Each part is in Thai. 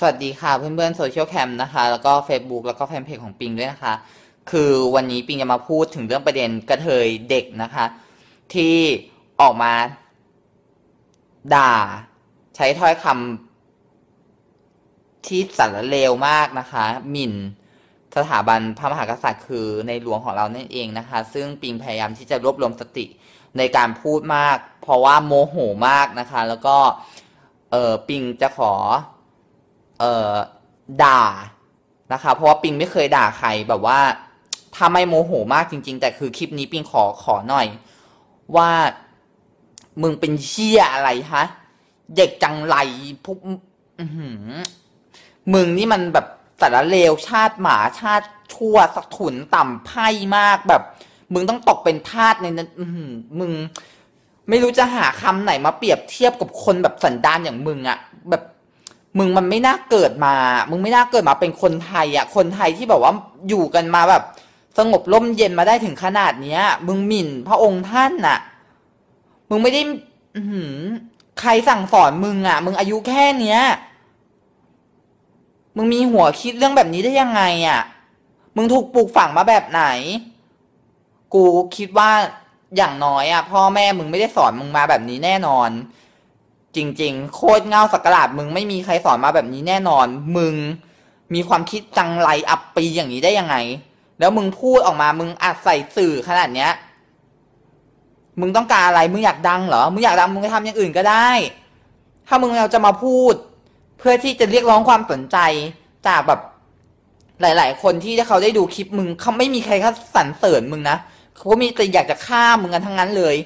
สวัสดีค่ะเพื่อนๆโซเชียลแคมนะคะ แล้วก็ Facebook แล้วก็แฟนเพจของปิงด้วยนะคะ คือวันนี้ปิงจะมาพูดถึงเรื่องประเด็นกระเทยเด็กนะคะ ที่ออกมา ด่า ใช้ถ้อยคำที่สารเลวมากนะคะ หมิ่นสถาบันพระมหากษัตริย์คือในหลวงของเรานั่นเองนะคะ ซึ่งปิงพยายามที่จะรวบรวมสติในการพูดมาก เพราะว่าโมโหมากนะคะ แล้วก็เออปิงจะขอ เอ่อด่านะคะเพราะว่าปิงไม่เคยด่าใครแบบว่าถ้าไม่โมโหมากจริง ๆ แต่คือคลิปนี้ปิงขอขอหน่อย ว่ามึงเป็นเชี่ยอะไรฮะเด็กจังไรพวกมึงนี่มันแบบสารเลวชาติหมาชาติชั่วสักถุนต่ำไพ่มากแบบ มึงต้องตกเป็นทาสในนั้นมึง ไม่รู้จะหาคำไหนมาเปรียบเทียบกับคนแบบสันดานอย่างมึงอะแบบ มึงมันไม่น่าเกิดมา มึงไม่น่าเกิดมาเป็นคนไทยอะ คนไทยที่แบบว่าอยู่กันมาแบบ สงบร่มเย็นมาได้ถึงขนาดเนี้ย มึงหมิ่นพระองค์ท่านน่ะ มึงไม่ได้อืใครสั่งสอนมึงอะ มึงอายุแค่เนี้ย มึงมีหัวคิดเรื่องแบบนี้ได้ยังไงอะ มึงถูกปลูกฝังมาแบบไหน กูคิดว่าอย่างน้อยอะ พ่อแม่มึงไม่ได้สอนมึงมาแบบนี้แน่นอน จริง ๆ โคตรเงาสักกลาดมึงไม่มีใครสอนมาแบบนี้แน่นอน มึงมีความคิดจังไรอับปีอย่างนี้ได้ยังไง แล้วมึงพูดออกมามึงอัดใส่สื่อขนาดเนี้ย มึงต้องการอะไรมึงอยากดังเหรอมึงอยากดังมึงก็ทำอย่างอื่นก็ได้ ถ้ามึงเราจะมาพูด เพื่อที่จะเรียกร้องความสนใจจากแบบหลาย ๆ คนที่เขาได้ดูคลิปมึงเขาไม่มีใครเขาสรรเสริญมึงนะเขามีแต่อยากจะฆ่ามึงกันทั้งนั้นเลย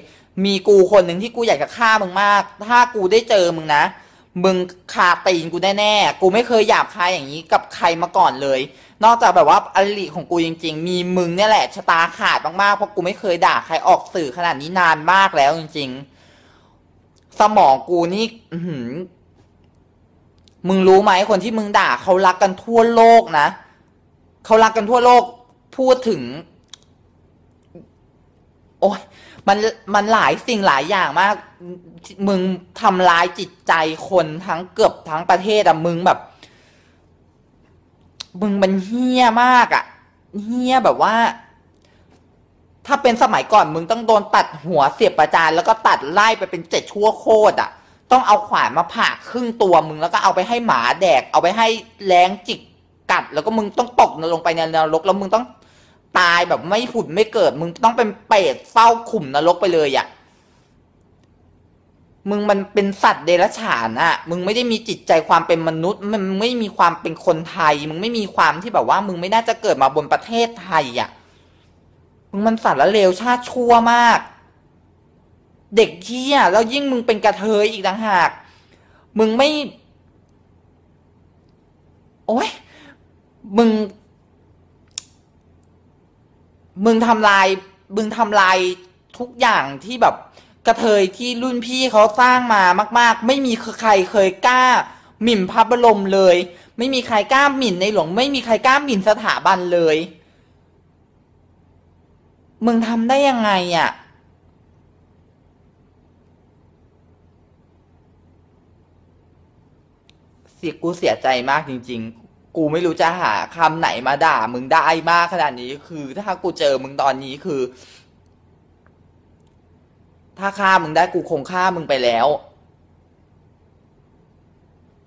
มีกูคนหนึ่งที่กูอยากจะฆ่ามึงมาก ถ้ากูได้เจอมึงนะ มึงคาตีนกูแน่ๆ กูไม่เคยหยาบคายอย่างนี้กับใครมาก่อนเลย นอกจากแบบว่าอลิของกูจริง ๆ มีมึงเนี่ยแหละชะตาขาดมากๆ เพราะกูไม่เคยด่าใครออกสื่อขนาดนี้นานมากแล้วจริง ๆ สมองกูนี่หืมึงรู้ไหมคนที่มึงด่าเขารักกันทั่วโลกนะ เขารักกันทั่วโลก พูดถึง โอ้ยมันมันหลายสิ่งหลายอย่างมาก มึงทำร้ายจิตใจคนทั้งเกือบทั้งประเทศอะมึงแบบ มึงมันเฮี้ยมากอะเฮี้ยแบบว่า ถ้าเป็นสมัยก่อนมึงต้องโดนตัดหัวเสียบประจานแล้วก็ตัดไล่ไปเป็นเจ็ดชั่วโคตรอะต้องเอาขวานมาผ่าครึ่งตัวมึงแล้วก็เอาไปให้หมาแดก เอาไปให้แรงจิกกัด แล้วก็มึงต้องตกลงไปในนรกแล้วมึงต้อง ตายแบบไม่ผุดไม่เกิด มึงต้องเป็นเปรตเฝ้าขุมนรกไปเลยอะ่ะมึงมันเป็นสัตว์เดรัจฉานอะ่ะมึงไม่ได้มีจิตใจความเป็นมนุษย์มึงไม่มีความเป็นคนไทย มึงไม่มีความที่แบบว่า มึงไม่น่าจะเกิดมาบนประเทศไทยอะ่ะมึงมันสัตว์ละเลวชาติชั่วมาก เด็กเที่ยแล้วยิ่งมึงเป็นกระเทยอีกต่างหาก มึงไม่ โอ้ยมึง มึงทำลาย มึงทำลายทุกอย่างที่แบบกระเทยที่รุ่นพี่เขาสร้างมามาก ๆ ไม่มีใครเคยกล้า หมิ่นพระบรมเลย ไม่มีใครกล้าหมิ่นในหลวง ไม่มีใครกล้าหมิ่นสถาบันเลย มึงทำได้ยังไงอะ่ะเสียกูเสียใจมากจริง ๆ กูไม่รู้จะหาคำไหนมาด่า มึงได้มากขนาดนี้คือถ้ากูเจอมึงตอนนี้คือ ถ้าฆ่ามึงได้กูคงฆ่ามึงไปแล้ว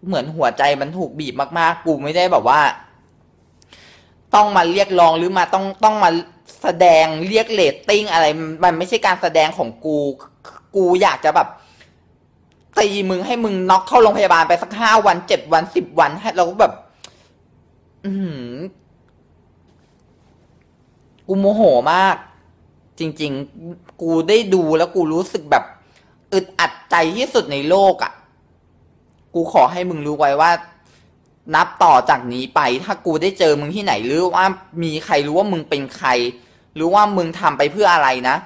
เหมือนหัวใจมันถูกบีบมากๆ กูไม่ได้แบบว่า ต้องมาเรียกร้องหรือมาต้องต้องมาแสดงเรียกเลตติ้งอะไร มันไม่ใช่การแสดงของกู กูอยากจะแบบตีมึงให้มึงน็อกเข้าโรงพยาบาลไปสักห้าวันเจ็ดวันสิบวันให้เราก็แบบ อืมกูโมโหมาก จริง ๆ กูได้ดูแล้วกูรู้สึกแบบ อึดอัดใจที่สุดในโลกอะ่ะ กูขอให้มึงรู้ไว้ว่า นับต่อจากนี้ไป ถ้ากูได้เจอมึงที่ไหน หรือว่ามีใครรู้ว่ามึงเป็นใคร หรือว่ามึงทำไปเพื่ออะไรนะ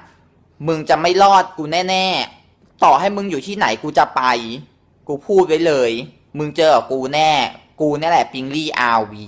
มึงจะไม่รอดกูแน่ ๆ ต่อให้มึงอยู่ที่ไหนกูจะไป กูพูดไว้เลย มึงเจอกูแน่ กูนี่แหละปิงลี่อาวี